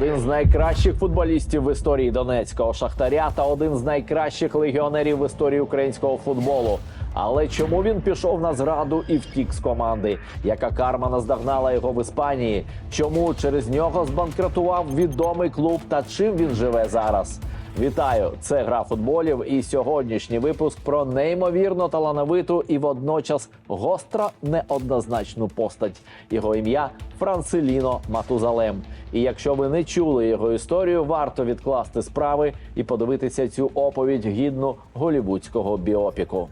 Один з найкращих футболістів в історії донецького шахтаря та один з найкращих легіонерів в історії українського футболу. Але чому він пішов на зраду і втік з команди? Яка карма наздогнала його в Іспанії? Чому через нього збанкрутував відомий клуб та чим він живе зараз? Вітаю! Це гра футболів. І сьогоднішній випуск про неймовірно талановиту і водночас гостро неоднозначну постать. Його ім'я Францеліно Матузалем. І якщо ви не чули його історію, варто відкласти справи і подивитися цю оповідь гідну голівудського біопіку.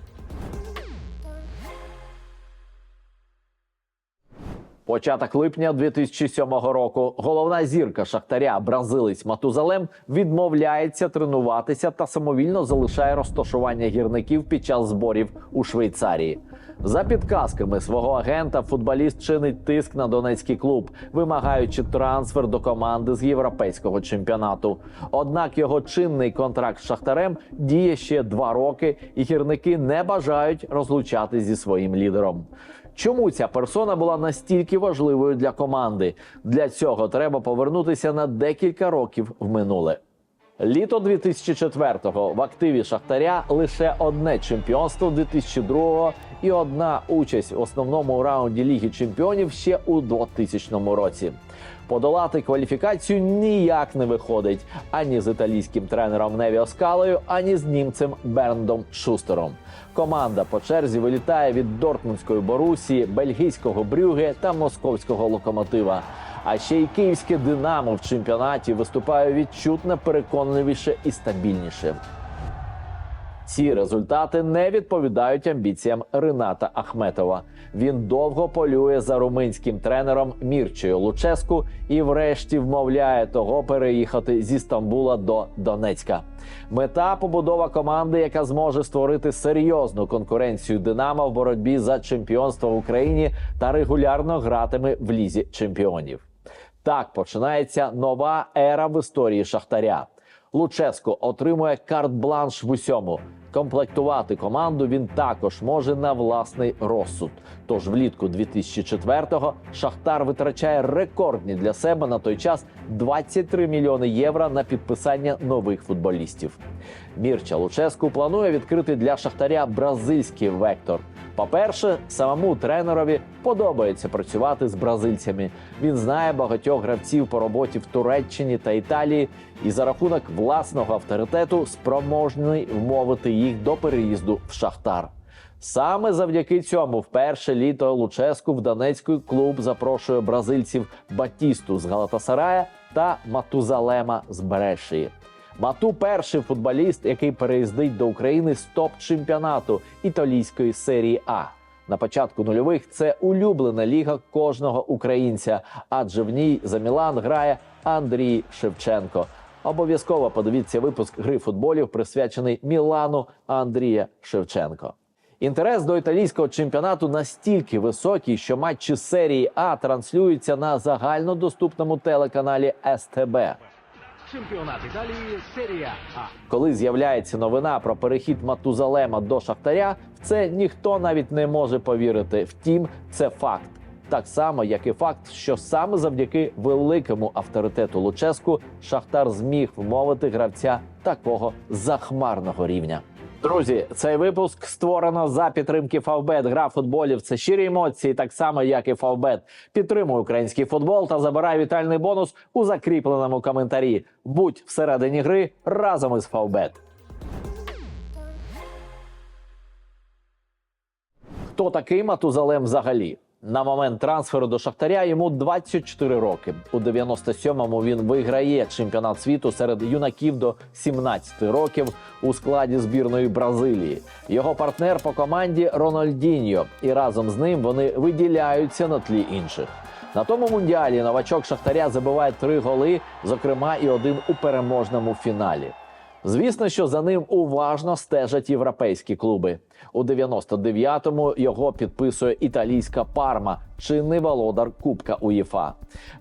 Початок липня 2007 року головна зірка Шахтаря, бразилець Матузалем, відмовляється тренуватися та самовільно залишає розташування гірників під час зборів у Швейцарії. За підказками свого агента, футболіст чинить тиск на донецький клуб, вимагаючи трансфер до команди з європейського чемпіонату. Однак його чинний контракт з Шахтарем діє ще два роки, і гірники не бажають розлучатись зі своїм лідером. Чому ця персона була настільки важливою для команди? Для цього треба повернутися на декілька років в минуле. Літо 2004-го в активі Шахтаря лише одне чемпіонство 2002-го і одна участь в основному раунді Ліги Чемпіонів ще у 2000 році. Подолати кваліфікацію ніяк не виходить ані з італійським тренером Невіо Скалою, ані з німцем Берндом Шустером. Команда по черзі вилітає від Дортмундської Борусії, бельгійського Брюге та московського локомотива. А ще й київське Динамо в чемпіонаті виступає відчутно переконливіше і стабільніше. Ці результати не відповідають амбіціям Рената Ахметова. Він довго полює за румунським тренером Мірчею Луческу і, врешті, вмовляє того переїхати зі Стамбула до Донецька. Мета побудова команди, яка зможе створити серйозну конкуренцію Динамо в боротьбі за чемпіонство в Україні та регулярно гратиме в лізі чемпіонів. Так починається нова ера в історії Шахтаря. Луческо отримує карт-бланш в усьому. Комплектувати команду він також може на власний розсуд. Тож влітку 2004-го Шахтар витрачає рекордні для себе на той час 23 мільйони євро на підписання нових футболістів. Мірча Луческу планує відкрити для Шахтаря бразильський вектор. По-перше, самому тренерові подобається працювати з бразильцями. Він знає багатьох гравців по роботі в Туреччині та Італії і за рахунок власного авторитету спроможний вмовити їх до переїзду в Шахтар. Саме завдяки цьому в перше літо Луческу в Донецький клуб запрошує бразильців Батісту з Галатасарая та Матузалема з Брешії. Мату перший футболіст, який переїздить до України з топ-чемпіонату італійської серії А. На початку нульових це улюблена ліга кожного українця, адже в ній за Мілан грає Андрій Шевченко. Обов'язково подивіться випуск гри футболів, присвячений Мілану Андрія Шевченко. Інтерес до італійського чемпіонату настільки високий, що матчі серії А транслюються на загальнодоступному телеканалі СТБ. Чемпіонат Італії серія А. Коли з'являється новина про перехід Матузалема до Шахтаря, в це ніхто навіть не може повірити. Втім, це факт. Так само, як і факт, що саме завдяки великому авторитету Луческу Шахтар зміг вмовити гравця такого захмарного рівня. Друзі, цей випуск створено за підтримки Фавбет. Гра футболів це щирі емоції, так само як і Фавбет. Підтримуй український футбол та забирай вітальний бонус у закріпленому коментарі. Будь всередині гри разом із Фавбет. Хто такий Матузалем взагалі? На момент трансферу до Шахтаря йому 24 роки. У 97-му він виграє чемпіонат світу серед юнаків до 17 років у складі збірної Бразилії. Його партнер по команді Рональдіньо, і разом з ним вони виділяються на тлі інших. На тому мундіалі новачок Шахтаря забиває три голи, зокрема і один у переможному фіналі. Звісно, що за ним уважно стежать європейські клуби. У 99-му його підписує італійська парма, чинний володар Кубка УЄФА.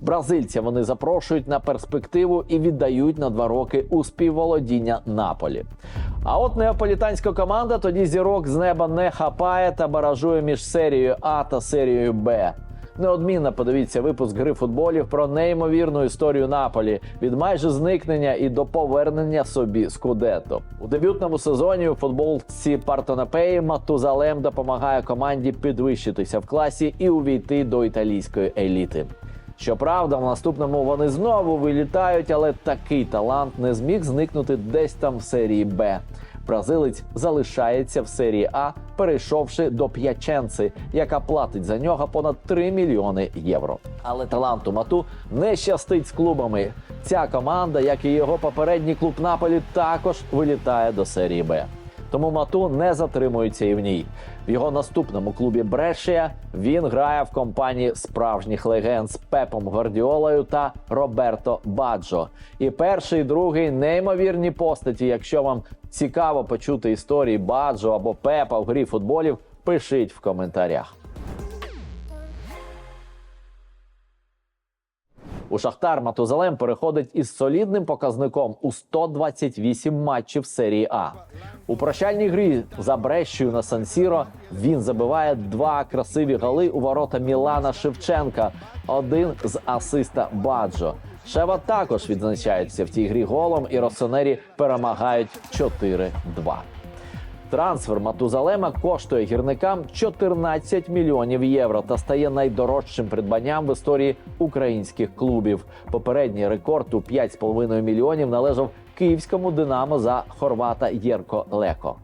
Бразильця вони запрошують на перспективу і віддають на два роки у співволодіння Наполі. А от неаполітанська команда тоді зірок з неба не хапає та баражує між серією А та серією Б. Неодмінно подивіться випуск гри футболів про неймовірну історію Наполі від майже зникнення і до повернення собі Скудетто. У дебютному сезоні у футболці Партонапеї Матузалем допомагає команді підвищитися в класі і увійти до італійської еліти. Щоправда, в наступному вони знову вилітають, але такий талант не зміг зникнути десь там в серії Б. Бразилець залишається в серії А, перейшовши до П'яченци, яка платить за нього понад 3 мільйони євро. Але таланту Мату не щастить з клубами. Ця команда, як і його попередній клуб Наполі, також вилітає до серії Б. Тому Мату не затримується і в ній. В його наступному клубі Брешія він грає в компанії справжніх легенд з Пепом Гвардіолою та Роберто Баджо. І перший, і другий неймовірні постаті. Якщо вам цікаво почути історії Баджо або Пепа в грі футболів, пишіть в коментарях. У Шахтар Матузалем переходить із солідним показником у 128 матчів серії А. У прощальній грі за Брещею на Сан-Сіро він забиває два красиві голи у ворота Мілана Шевченка, один з асиста Баджо. Шева також відзначається в тій грі голом, і росонері перемагають 4-2. Трансфер Матузалема коштує гірникам 14 мільйонів євро та стає найдорожчим придбанням в історії українських клубів. Попередній рекорд у 5,5 мільйонів належав київському Динамо за хорвата Єрко Леко.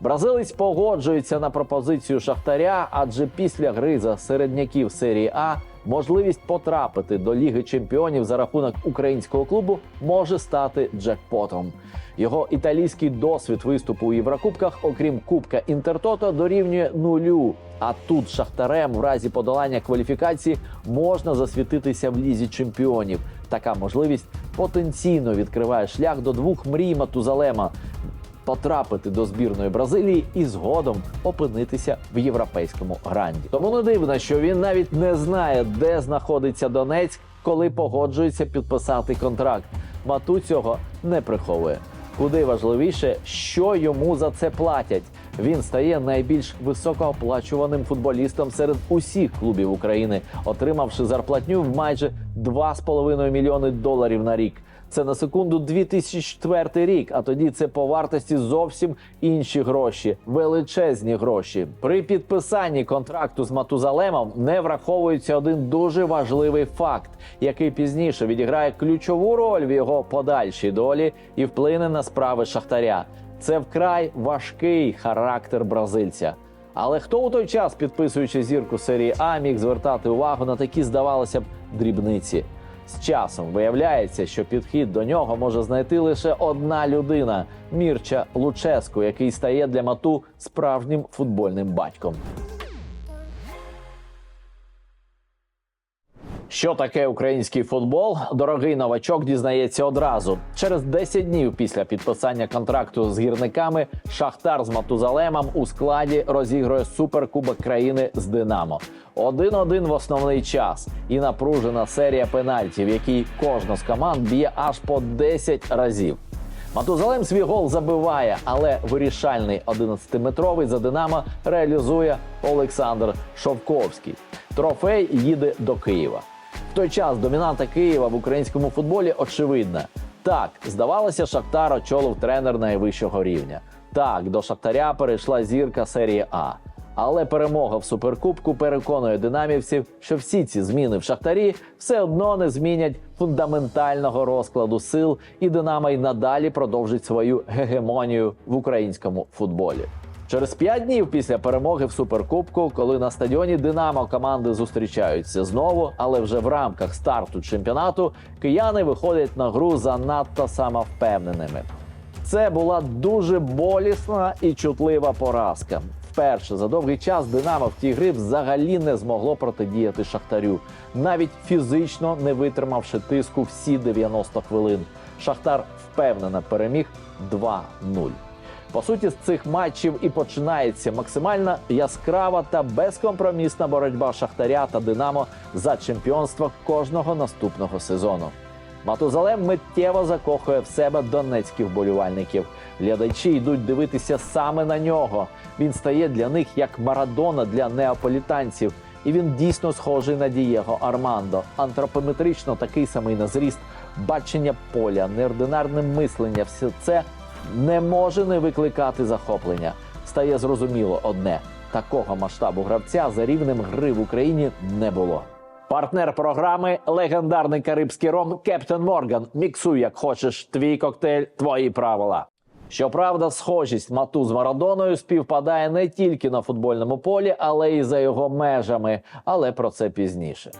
Бразилець погоджується на пропозицію Шахтаря, адже після гри за середняків серії А можливість потрапити до Ліги Чемпіонів за рахунок українського клубу може стати джекпотом. Його італійський досвід виступу у Єврокубках, окрім Кубка Інтертото, дорівнює нулю. А тут Шахтарем в разі подолання кваліфікації можна засвітитися в лізі чемпіонів. Така можливість потенційно відкриває шлях до двох мрій Матузалема потрапити до збірної Бразилії і згодом опинитися в європейському гранді. Тому не дивно, що він навіть не знає, де знаходиться Донецьк, коли погоджується підписати контракт. Мату цього не приховує. Куди важливіше, що йому за це платять. Він стає найбільш високооплачуваним футболістом серед усіх клубів України, отримавши зарплатню в майже 2,5 мільйони доларів на рік. Це на секунду 2004 рік, а тоді це по вартості зовсім інші гроші, величезні гроші. При підписанні контракту з Матузалемом не враховується один дуже важливий факт, який пізніше відіграє ключову роль в його подальшій долі і вплине на справи Шахтаря. Це вкрай важкий характер бразильця. Але хто у той час, підписуючи зірку серії А, міг звертати увагу на такі, здавалося б, дрібниці? З часом виявляється, що підхід до нього може знайти лише одна людина Мірча Луческу, який стає для мату справжнім футбольним батьком. Що таке український футбол? Дорогий новачок дізнається одразу. Через 10 днів після підписання контракту з гірниками Шахтар з Матузалемом у складі розігрує суперкубок країни з Динамо. 1-1 в основний час і напружена серія пенальтів, в якій кожна з команд б'є аж по 10 разів. Матузалем свій гол забиває, але вирішальний 11-метровий за Динамо реалізує Олександр Шовковський. Трофей їде до Києва. Той час домінанта Києва в українському футболі очевидна. Так, здавалося, Шахтар очолив тренер найвищого рівня. Так, до Шахтаря перейшла зірка серії А. Але перемога в суперкубку переконує динамівців, що всі ці зміни в Шахтарі все одно не змінять фундаментального розкладу сил, і Динамо й надалі продовжить свою гегемонію в українському футболі. Через п'ять днів після перемоги в суперкубку, коли на стадіоні Динамо команди зустрічаються знову, але вже в рамках старту чемпіонату кияни виходять на гру занадто самовпевненими. Це була дуже болісна і чутлива поразка. Вперше за довгий час Динамо в тій грі взагалі не змогло протидіяти Шахтарю, навіть фізично не витримавши тиску всі 90 хвилин. Шахтар впевнено переміг 2-0. По суті, з цих матчів і починається максимально яскрава та безкомпромісна боротьба Шахтаря та Динамо за чемпіонство кожного наступного сезону. Матузалем миттєво закохує в себе донецьких вболівальників. Глядачі йдуть дивитися саме на нього. Він стає для них як Марадона для неаполітанців. І він дійсно схожий на Дієго Армандо. Антропометрично такий самий на зріст, бачення поля, неординарне мислення все це не може не викликати захоплення. Стає зрозуміло одне: такого масштабу гравця за рівнем гри в Україні не було. Партнер програми легендарний карибський ром Кептен Морган. Міксуй, як хочеш, твій коктейль, твої правила. Щоправда, схожість Мату з Марадоною співпадає не тільки на футбольному полі, але й за його межами. Але про це пізніше.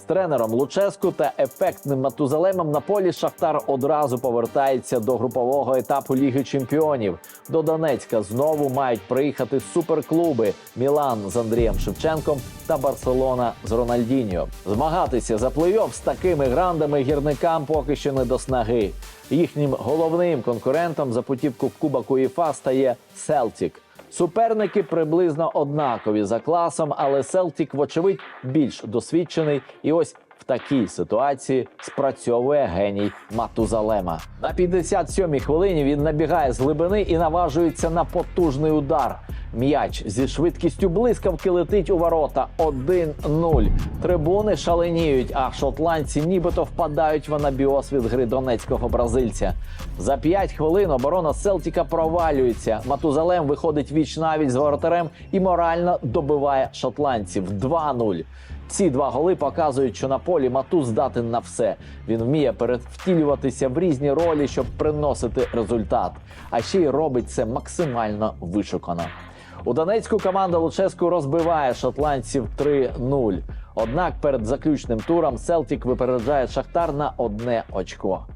З тренером Луческу та ефектним Матузалемом на полі Шахтар одразу повертається до групового етапу Ліги Чемпіонів. До Донецька знову мають приїхати суперклуби Мілан з Андрієм Шевченком та Барселона з Рональдіньо. Змагатися за плей-офф з такими грандами гірникам поки що не до снаги. Їхнім головним конкурентом за путівку в Кубок УЄФА стає Селтік. Суперники приблизно однакові за класом, але Селтік, вочевидь, більш досвідчений. І ось в такій ситуації спрацьовує геній Матузалема. На 57-й хвилині він набігає з глибини і наважується на потужний удар. М'яч зі швидкістю блискавки летить у ворота 1-0. Трибуни шаленіють, а шотландці нібито впадають в анабіоз від гри донецького бразильця. За 5 хвилин оборона Селтіка провалюється. Матузалем виходить віч навіть з воротарем і морально добиває шотландців 2-0. Ці два голи показують, що на полі Мату здатен на все. Він вміє перевтілюватися в різні ролі, щоб приносити результат. А ще й робить це максимально вишукано. У Донецьку команда Луческу розбиває шотландців 3-0. Однак перед заключним туром Селтік випереджає Шахтар на одне очко.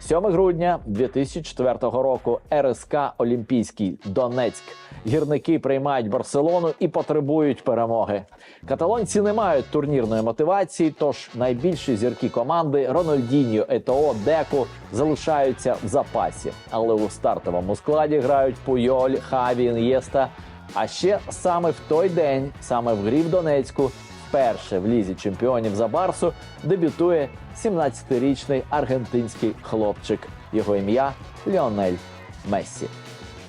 7 грудня 2004 року РСК Олімпійський Донецьк. Гірники приймають Барселону і потребують перемоги. Каталонці не мають турнірної мотивації, тож найбільші зірки команди Рональдіньо, Етоо, Деку залишаються в запасі. Але у стартовому складі грають Пуйоль, Хаві, Ін'єста. А ще саме в той день, саме в грі в Донецьку, вперше в лізі чемпіонів за Барсу дебютує 17-річний аргентинський хлопчик. Його ім'я Ліонель Мессі.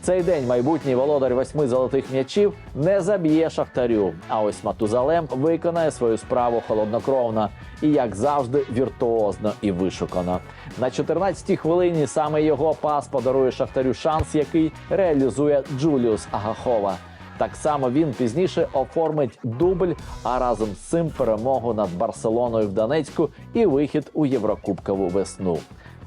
Цей день майбутній володар восьми золотих м'ячів не заб'є шахтарю. А ось Матузалем виконає свою справу холоднокровно і, як завжди, віртуозно і вишукано. На 14-й хвилині саме його пас подарує шахтарю шанс, який реалізує Джуліус Агахова. Так само він пізніше оформить дубль, а разом з цим перемогу над Барселоною в Донецьку і вихід у Єврокубкову весну.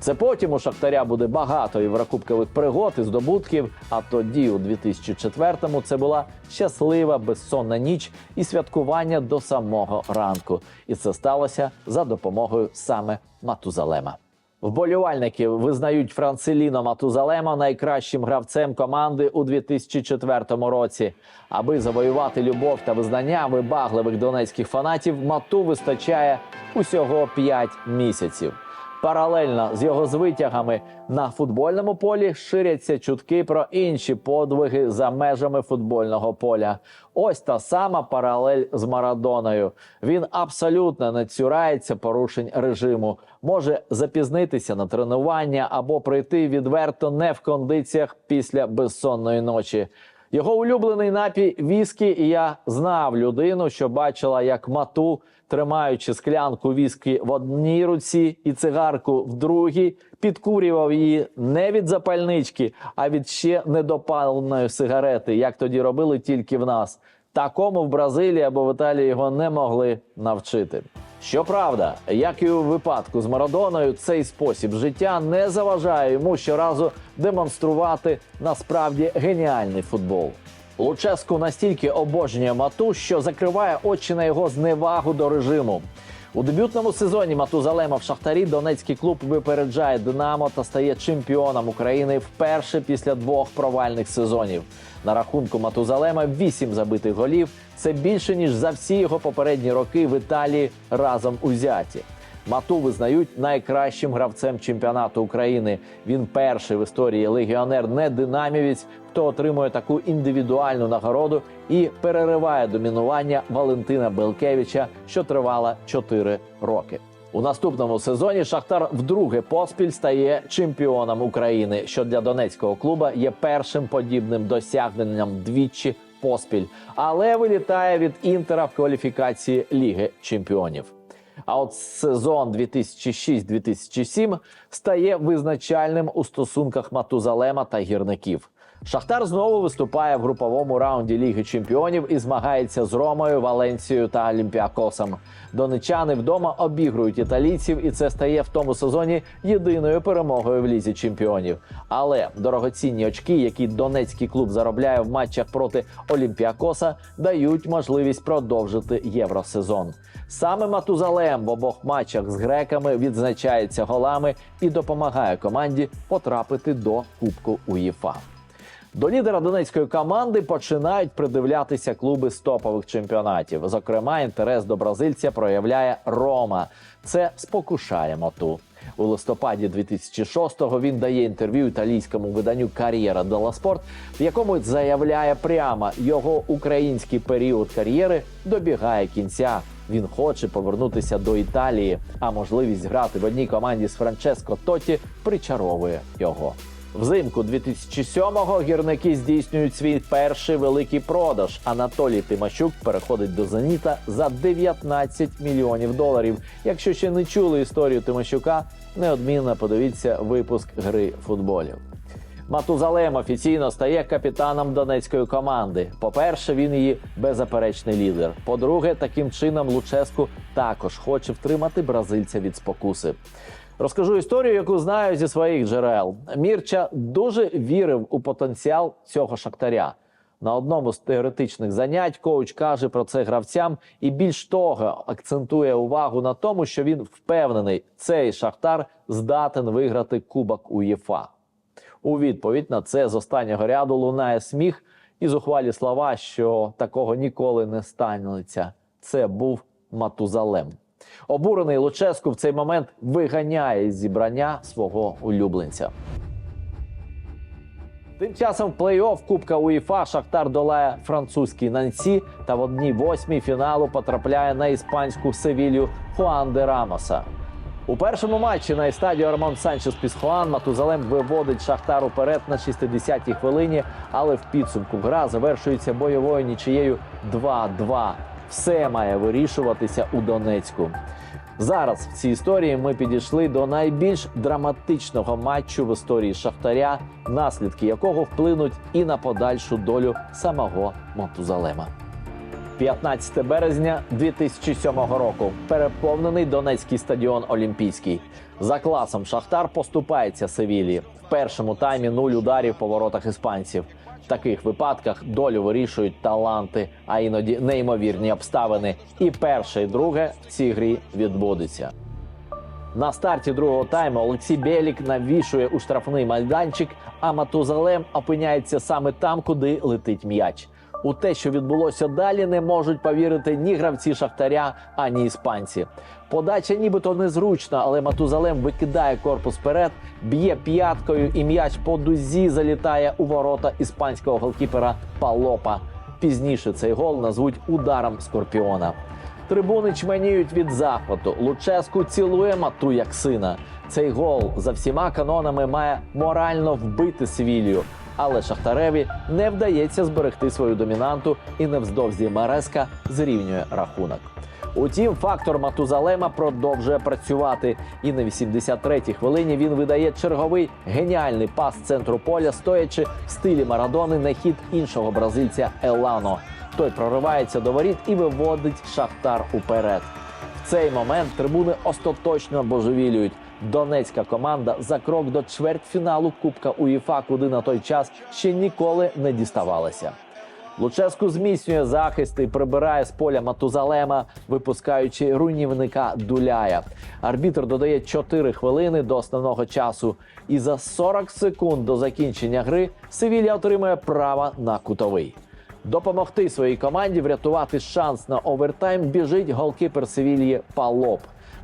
Це потім у Шахтаря буде багато єврокубкових пригод і здобутків. А тоді, у 2004-му, це була щаслива безсонна ніч і святкування до самого ранку. І це сталося за допомогою саме Матузалема. Вболівальники визнають Францеліно Матузалема найкращим гравцем команди у 2004 році. Аби завоювати любов та визнання вибагливих донецьких фанатів, мату вистачає усього 5 місяців. Паралельно з його звитягами на футбольному полі ширяться чутки про інші подвиги за межами футбольного поля. Ось та сама паралель з Марадоною. Він абсолютно не цюрається порушень режиму, може запізнитися на тренування або прийти відверто не в кондиціях після безсонної ночі. Його улюблений напій віскі, і я знав людину, що бачила, як мату, тримаючи склянку віскі в одній руці і цигарку в другій, підкурював її не від запальнички, а від ще недопаленої сигарети, як тоді робили тільки в нас. Такому в Бразилії або в Італії його не могли навчити. Щоправда, як і у випадку з Марадоною, цей спосіб життя не заважає йому щоразу демонструвати насправді геніальний футбол. Луческу настільки обожнює мату, що закриває очі на його зневагу до режиму. У дебютному сезоні Матузалема в Шахтарі Донецький клуб випереджає Динамо та стає чемпіоном України вперше після двох провальних сезонів. На рахунку Матузалема 8 забитих голів. Це більше ніж за всі його попередні роки в Італії разом узяті. Мату визнають найкращим гравцем чемпіонату України. Він перший в історії легіонер не динамівець, хто отримує таку індивідуальну нагороду і перериває домінування Валентина Белкевича, що тривало 4 роки. У наступному сезоні Шахтар вдруге поспіль стає чемпіоном України, що для донецького клуба є першим подібним досягненням двічі поспіль, але вилітає від інтера в кваліфікації Ліги Чемпіонів. А от сезон 2006-2007 стає визначальним у стосунках Матузалема та гірників. Шахтар знову виступає в груповому раунді Ліги Чемпіонів і змагається з Ромою, Валенцією та Олімпіакосом. Донечани вдома обігрують італійців, і це стає в тому сезоні єдиною перемогою в лізі чемпіонів. Але дорогоцінні очки, які донецький клуб заробляє в матчах проти Олімпіакоса, дають можливість продовжити євросезон. Саме Матузалем в обох матчах з греками відзначається голами і допомагає команді потрапити до Кубку УЄФА. До лідера донецької команди починають придивлятися клуби з топових чемпіонатів. Зокрема, інтерес до бразильця проявляє Рома. Це спокушає моту. У листопаді 2006-го він дає інтерв'ю італійському виданню Кар'єра Делла Спорт, в якому заявляє прямо, його український період кар'єри добігає кінця. Він хоче повернутися до Італії, а можливість грати в одній команді з Франческо Тоті причаровує його. Взимку 2007-го гірники здійснюють свій перший великий продаж. Анатолій Тимощук переходить до Зеніта за 19 мільйонів доларів. Якщо ще не чули історію Тимощука, неодмінно подивіться випуск гри футболів. Матузалем офіційно стає капітаном донецької команди. По-перше, він її беззаперечний лідер. По-друге, таким чином Луческу також хоче втримати бразильця від спокуси. Розкажу історію, яку знаю зі своїх джерел. Мірча дуже вірив у потенціал цього шахтаря. На одному з теоретичних занять коуч каже про це гравцям і більш того акцентує увагу на тому, що він впевнений, цей шахтар здатен виграти Кубок УЄФА. У відповідь на це з останнього ряду лунає сміх і зухвалі слова, що такого ніколи не станеться. Це був Матузалем. Обурений Луческу в цей момент виганяє із зібрання свого улюбленця. Тим часом в плей-офф Кубка УЄФА Шахтар долає французький Нансі та в одній восьмій фіналу потрапляє на іспанську Севілью Хуан де Рамоса. У першому матчі на естадіо Рамон Санчес Пісхуан Матузалем виводить Шахтар уперед на 60-й хвилині, але в підсумку гра завершується бойовою нічиєю 2-2. Все має вирішуватися у Донецьку. Зараз в цій історії ми підійшли до найбільш драматичного матчу в історії Шахтаря, наслідки якого вплинуть і на подальшу долю самого Матузалема. 15 березня 2007 року. Переповнений Донецький стадіон Олімпійський. За класом Шахтар поступається Севілії. В першому таймі нуль ударів по воротах іспанців. Таких випадках долю вирішують таланти, а іноді неймовірні обставини. І перше, і друге в цій грі відбудеться. На старті другого тайму Олексій Белік навішує у штрафний майданчик, а Матузалем опиняється саме там, куди летить м'яч. У те, що відбулося далі, не можуть повірити ні гравці Шахтаря, ані іспанці. Подача нібито незручна, але Матузалем викидає корпус вперед, б'є п'яткою, і м'яч по дузі залітає у ворота іспанського голкіпера Палопа. Пізніше цей гол назвуть ударом Скорпіона. Трибуни чменіють від захвату. Луческу цілує мату як сина. Цей гол за всіма канонами має морально вбити Севілью. Але Шахтареві не вдається зберегти свою домінанту, і невздовзі Мареска зрівнює рахунок. Утім, фактор Матузалема продовжує працювати, і на 83-й хвилині він видає черговий геніальний пас центру поля, стоячи в стилі Марадони на хід іншого бразильця Елано. Той проривається до воріт і виводить Шахтар уперед. В цей момент трибуни остаточно божевілюють. Донецька команда за крок до чвертьфіналу Кубка УЄФА, куди на той час ще ніколи не діставалася. Луческу зміцнює захист і прибирає з поля Матузалема, випускаючи руйнівника Дуляя. Арбітр додає 4 хвилини до основного часу. І за 40 секунд до закінчення гри Севілля отримує право на кутовий. Допомогти своїй команді врятувати шанс на овертайм біжить голкіпер Севільї Палоп.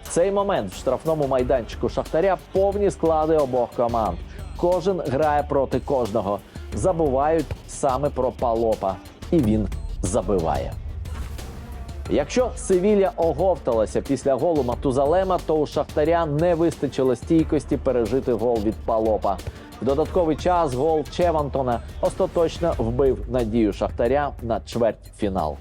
Цей момент в штрафному майданчику Шахтаря повні склади обох команд. Кожен грає проти кожного. Забувають саме про Палопа, і він забиває. Якщо Севілля оговталася після голу Матузалема, то у Шахтаря не вистачило стійкості пережити гол від Палопа. В додатковий час гол Чевантона остаточно вбив надію Шахтаря на чвертьфінал.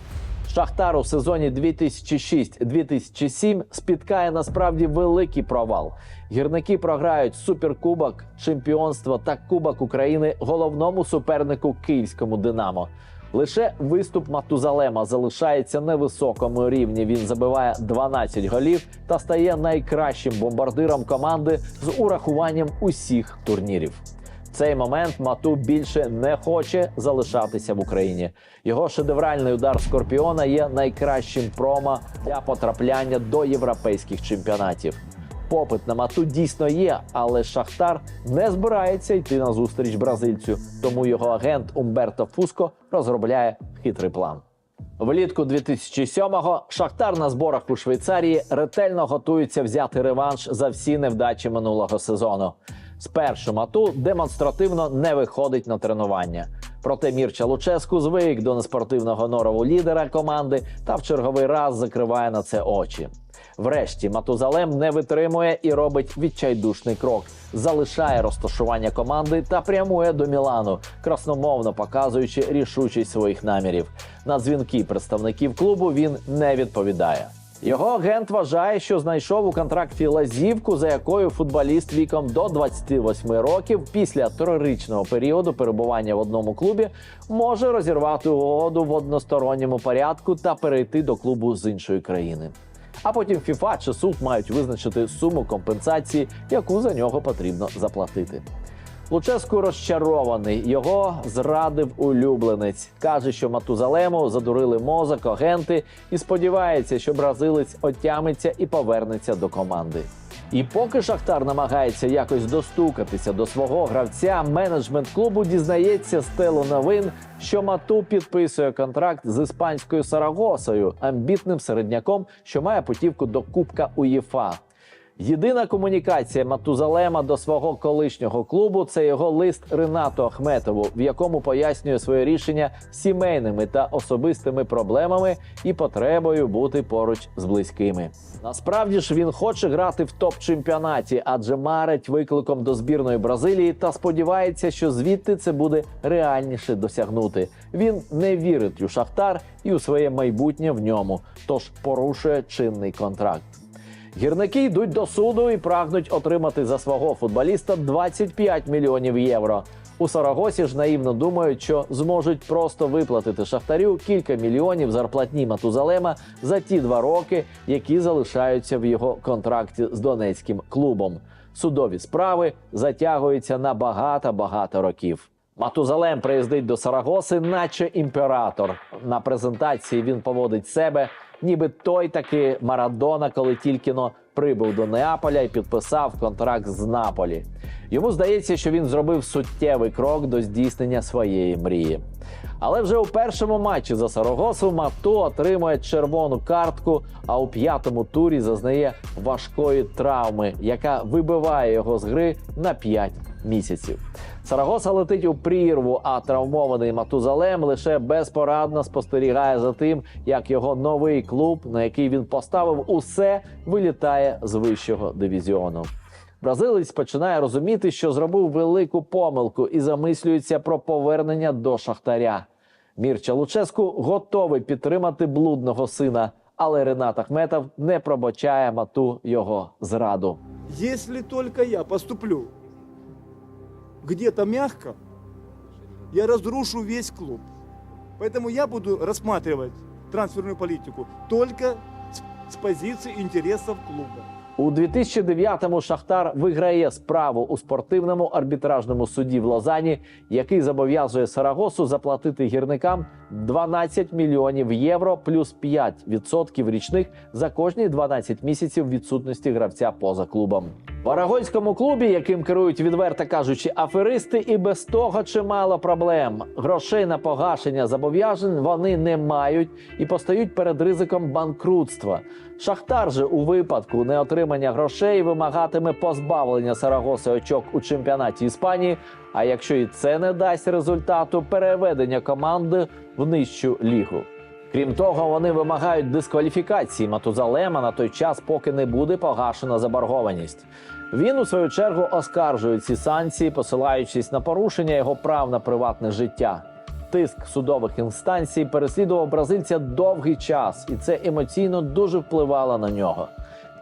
Шахтар у сезоні 2006-2007 спіткає насправді великий провал. Гірники програють суперкубок, чемпіонство та Кубок України головному супернику київському Динамо. Лише виступ Матузалема залишається на високому рівні. Він забиває 12 голів та стає найкращим бомбардиром команди з урахуванням усіх турнірів. Цей момент Мату більше не хоче залишатися в Україні. Його шедевральний удар Скорпіона є найкращим промо для потрапляння до європейських чемпіонатів. Попит на мату дійсно є, але Шахтар не збирається йти на зустріч бразильцю. Тому його агент Умберто Фуско розробляє хитрий план. Влітку 2007-го Шахтар на зборах у Швейцарії ретельно готується взяти реванш за всі невдачі минулого сезону. Спершу мату демонстративно не виходить на тренування. Проте Мірча Луческу звик до неспортивного норову лідера команди та в черговий раз закриває на це очі. Врешті Матузалем не витримує і робить відчайдушний крок, залишає розташування команди та прямує до Мілану, красномовно показуючи рішучість своїх намірів. На дзвінки представників клубу він не відповідає. Його агент вважає, що знайшов у контракті лазівку, за якою футболіст віком до 28 років після трирічного періоду перебування в одному клубі може розірвати угоду в односторонньому порядку та перейти до клубу з іншої країни. А потім ФІФА чи суд мають визначити суму компенсації, яку за нього потрібно заплатити. Луческу розчарований. Його зрадив улюбленець. Каже, що Матузалему задурили мозок, агенти, і сподівається, що бразилець отямиться і повернеться до команди. І поки Шахтар намагається якось достукатися до свого гравця, менеджмент клубу дізнається з телу новин, що Мату підписує контракт з іспанською Сарагосою, амбітним середняком, що має путівку до Кубка УЄФА. Єдина комунікація Матузалема до свого колишнього клубу це його лист Ренату Ахметову, в якому пояснює своє рішення сімейними та особистими проблемами і потребою бути поруч з близькими. Насправді ж він хоче грати в топ-чемпіонаті, адже марить викликом до збірної Бразилії та сподівається, що звідти це буде реальніше досягнути. Він не вірить у Шахтар і у своє майбутнє в ньому, тож порушує чинний контракт. Гірники йдуть до суду і прагнуть отримати за свого футболіста 25 мільйонів євро. У Сарагосі ж наївно думають, що зможуть просто виплатити шахтарю кілька мільйонів зарплатні Матузалема за ті два роки, які залишаються в його контракті з донецьким клубом. Судові справи затягуються на багато-багато років. Матузалем приїздить до Сарагоси, наче імператор. На презентації він поводить себе, ніби той таки Марадона, коли тільки но прибув до Неаполя і підписав контракт з Наполі. Йому здається, що він зробив суттєвий крок до здійснення своєї мрії. Але вже у першому матчі за Сарагосу Мату отримує червону картку, а у п'ятому турі зазнає важкої травми, яка вибиває його з гри на 5 місяців. Сарагоса летить у прірву, а травмований Матузалем лише безпорадно спостерігає за тим, як його новий клуб, на який він поставив усе, вилітає з вищого дивізіону. Бразилець починає розуміти, що зробив велику помилку і замислюється про повернення до шахтаря. Мірча Луческу готовий підтримати блудного сина, але Ренат Ахметов не пробачає мату його зраду. Если только я поступлю где-то мягко, я разрушу весь клуб. Поэтому я буду рассматривать трансферную политику только с, позиции интересов клуба. У 2009-му Шахтар виграє справу у спортивному арбітражному суді в Лозані, який зобов'язує Сарагосу заплатити гірникам 12 мільйонів євро плюс 5% річних за кожні 12 місяців відсутності гравця поза клубом. В арагонському клубі, яким керують відверто кажучи, аферисти, і без того чимало проблем. Грошей на погашення зобов'язань вони не мають і постають перед ризиком банкрутства. Шахтар же у випадку неотримання грошей вимагатиме позбавлення Сарагоси очок у чемпіонаті Іспанії. А якщо і це не дасть результату, переведення команди в нижчу лігу. Крім того, вони вимагають дискваліфікації Матузалема на той час, поки не буде погашена заборгованість. Він у свою чергу оскаржує ці санкції, посилаючись на порушення його прав на приватне життя. Тиск судових інстанцій переслідував бразильця довгий час, і це емоційно дуже впливало на нього.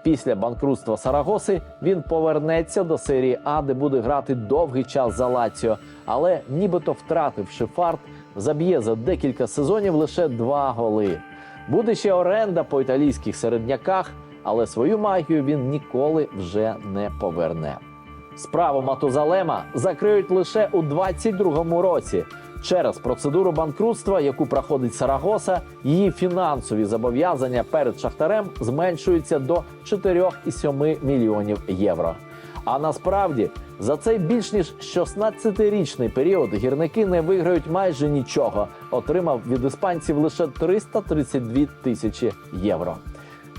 Після банкрутства Сарагоси він повернеться до серії А, де буде грати довгий час за Лаціо, але нібито втративши фарт, заб'є за декілька сезонів лише два голи. Буде ще оренда по італійських середняках, але свою магію він ніколи вже не поверне. Справу Матузалема закриють лише у 22-му році. Через процедуру банкрутства, яку проходить Сарагоса, її фінансові зобов'язання перед шахтарем зменшуються до 4,7 мільйонів євро. А насправді за цей більш ніж 16-річний період гірники не виграють майже нічого, отримав від іспанців лише 332 тисячі євро.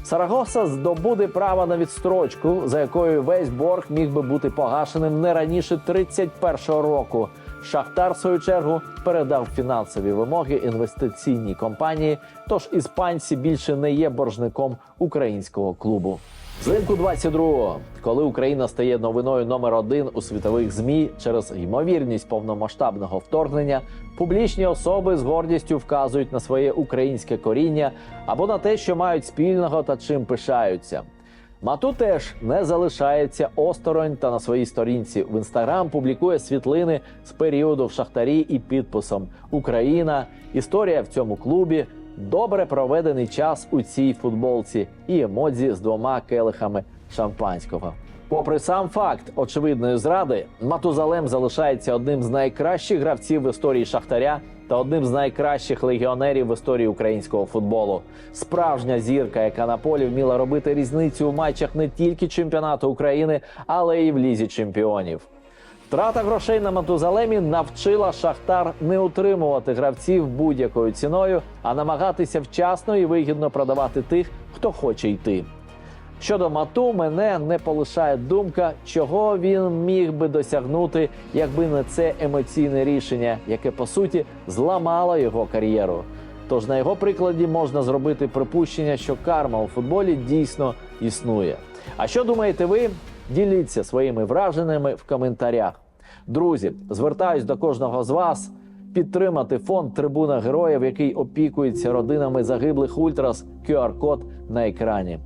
Сарагоса здобуде право на відстрочку, за якою весь борг міг би бути погашеним не раніше 31-го року. Шахтар, в свою чергу, передав фінансові вимоги інвестиційній компанії. Тож іспанці більше не є боржником українського клубу. Взимку 22-го, коли Україна стає новиною номер один у світових змі через ймовірність повномасштабного вторгнення, публічні особи з гордістю вказують на своє українське коріння або на те, що мають спільного та чим пишаються. Мату теж не залишається осторонь та на своїй сторінці в інстаграм публікує світлини з періоду в шахтарі і підписом Україна, історія в цьому клубі, добре проведений час у цій футболці і емодзі з двома келихами шампанського. Попри сам факт очевидної зради, Матузалем залишається одним з найкращих гравців в історії Шахтаря та одним з найкращих легіонерів в історії українського футболу. Справжня зірка, яка на полі вміла робити різницю у матчах не тільки чемпіонату України, але й в лізі чемпіонів. Втрата грошей на Матузалемі навчила Шахтар не утримувати гравців будь-якою ціною, а намагатися вчасно і вигідно продавати тих, хто хоче йти. Щодо мату, мене не полишає думка, чого він міг би досягнути, якби не це емоційне рішення, яке по суті зламало його кар'єру. Тож на його прикладі можна зробити припущення, що карма у футболі дійсно існує. А що думаєте ви? Діліться своїми враженнями в коментарях. Друзі, звертаюсь до кожного з вас підтримати фонд Трибуна Героїв, який опікується родинами загиблих ультрас. QR-код на екрані.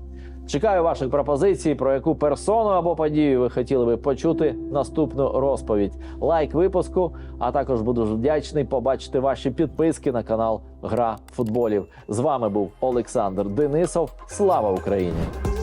Чекаю ваших пропозицій, про яку персону або подію ви хотіли би почути наступну розповідь. Лайк випуску, а також буду вдячний побачити ваші підписки на канал Гра футболів. З вами був Олександр Денисов. Слава Україні!